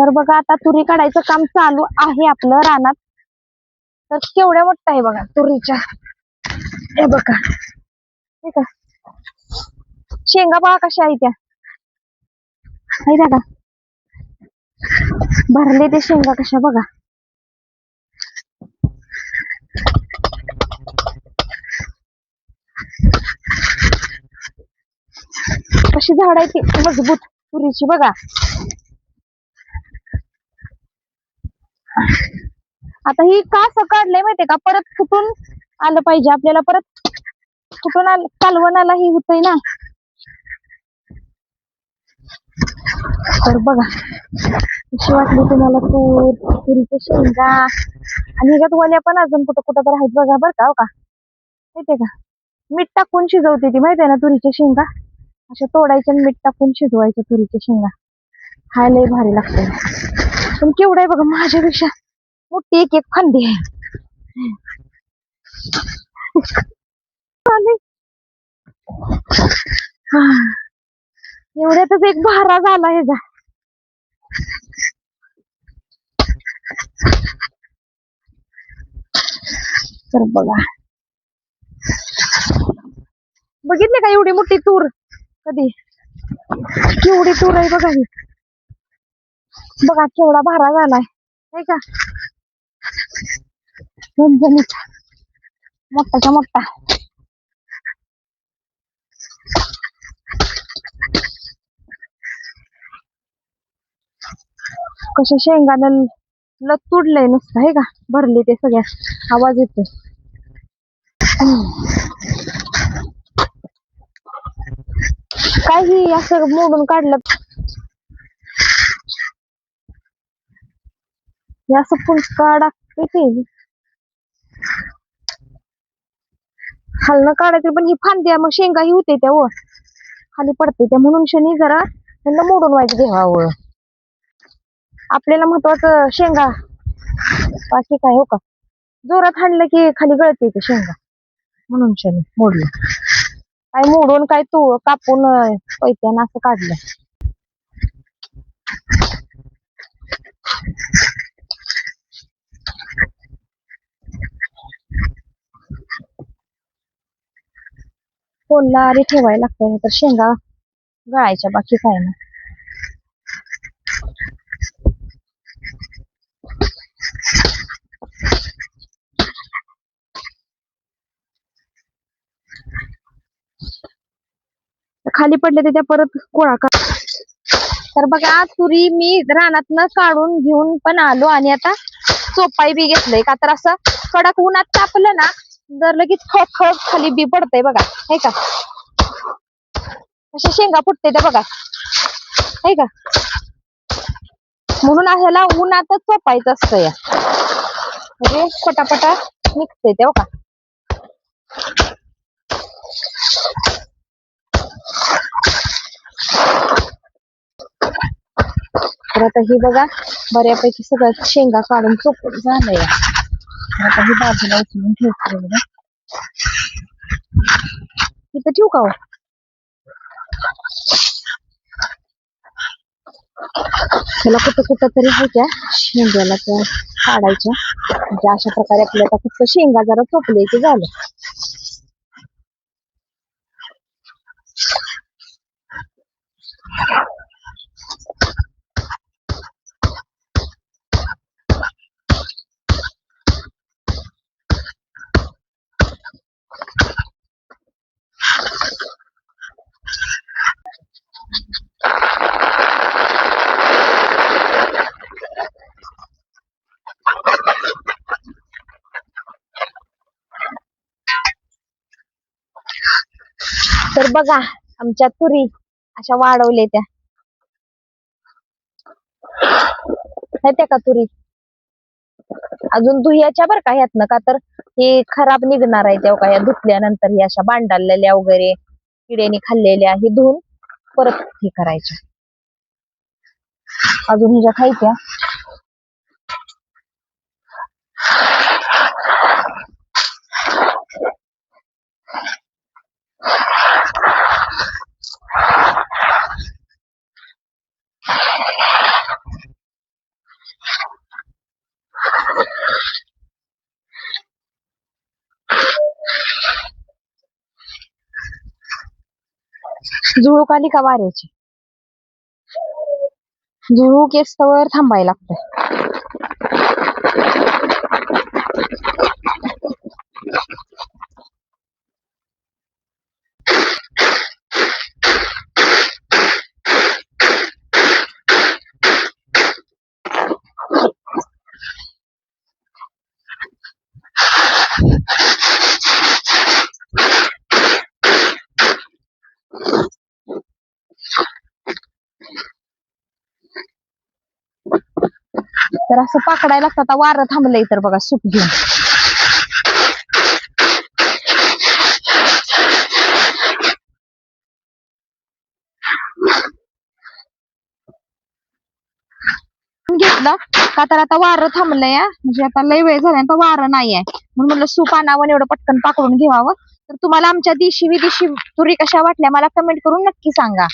तर बघा आता तुरी काढायचं काम चालू आहे आपलं रानात. तर केवढ्या मोठ्या आहे बघा तुरीच्या. हे बघा. ठीक आहे शेंगा बघा कशा आहे त्या. आहे का भरले ते शेंगा कशा बघा. कशी झाड आहे ती. मजबूत तुरीची बघा. आता ही का असं काढलंय माहितीये का? परत फुटून आलं पाहिजे आपल्याला? परत फुटून आलं? कालवणाला ही होतंय ना. तर बघा. कशी वाटली तुम्हाला तूर तुरीच्या शेंगा. आणि ह्याच्यात वल्या पण अजून कुठं कुठं तर आहेत बघा बरं का हो का? माहितीये का? मीठ टाकून शिजवते ती माहितीये ना तुरीच्या शेंगा? अशा तोडायच्या आणि मीठ टाकून शिजवायच्या तुरीच्या शेंगा. खायलाही भारी लागते पण केवढं आहे बघा माझ्यापेक्षा. मोठी एक एक फांदी आहे. एवढ्यातच एक भारा झाला ह्याचा तर बघा. बघितले का एवढी मोठी तूर? कधी? केवढी तूर आहे बघा ही. बघा केवढा भारा झालाय. नाही का? झणझणीत मोठाच्या मोठा. कशा शेंगानं लत तुडलंय नुसतं आहे का? भरले ते सगळ्या. आवाज येतोय. काही असं मोडून काढलं. हे असं फुलका टाकते ते खालनं काढायचं पण ही फांद्या मग शेंगा ही होते त्या व खाली पडते त्या म्हणून शनी जरा त्यांना मोडून व्हायचं घ्यावं आपल्याला महत्वाचं शेंगा. बाकी काय हो का? जोरात हाणलं की खाली गळते ते शेंगा. म्हणून शनी मोडलं. काय मोडून काय तू कापून पैत्यानं असं काढलं. फोनला आधी ठेवायला लागतं तर शेंगा गळायच्या बाकी काय ना खाली पडले ते त्या परत गोळा कर. तर बघा तुरी मी रानातनं काढून घेऊन पण आलो आणि आता चोपाई बी घेतलंय. का तर असं कडक उन्हात तापलं ना जर लगेच खळ खळ खाली बी पडतंय बघा हे का? अशा शेंगा फुटते त्या बघा हे का? म्हणून ह्याला उन्हातच चोपायचं असतं या. म्हणजे पटापटा निघतंय ते हो का तर आता ही बघा बऱ्यापैकी सगळं शेंगा काढून चोपून झालंय. आता ही बाजूला उचलून ठेवते बघा तिथं ठेवू. का त्याला कुठं कुठं तरी होत्या शेंग्याला त्या काढायच्या म्हणजे अशा प्रकारे आपल्याला फक्त शेंगा जरा चोपले की झालं तर बघा आमच्या तुरी अशा वाढवले त्या. माहित्या का तुरी? अजून धुयाच्या बर का ह्यातनं का तर हे खराब निघणार आहे तेव्हा का या धुतल्यानंतर हे अशा बांडाळलेल्या वगैरे किड्याने खाल्लेल्या हे धुवून परत हे करायच्या अजून ह्याच्या खायच्या झुळूक आली का वाऱ्याची? झुळूक येस्तवर थांबायला लागतंय. तर असं पाकडायला लागतं. आता वारं थांबलंय तर बघा सूप घेऊन. घेतलं. का तर आता वारं थांबलंय म्हणजे आता लय वेळ झाला आता वारं नाही आहे म्हणून म्हणलं सूप आणावं एवढं पटकन पाकडून घ्यावं. तर तुम्हाला आमच्या दिशी विदेशी तुरी कशा वाटल्या मला कमेंट करून नक्की सांगा.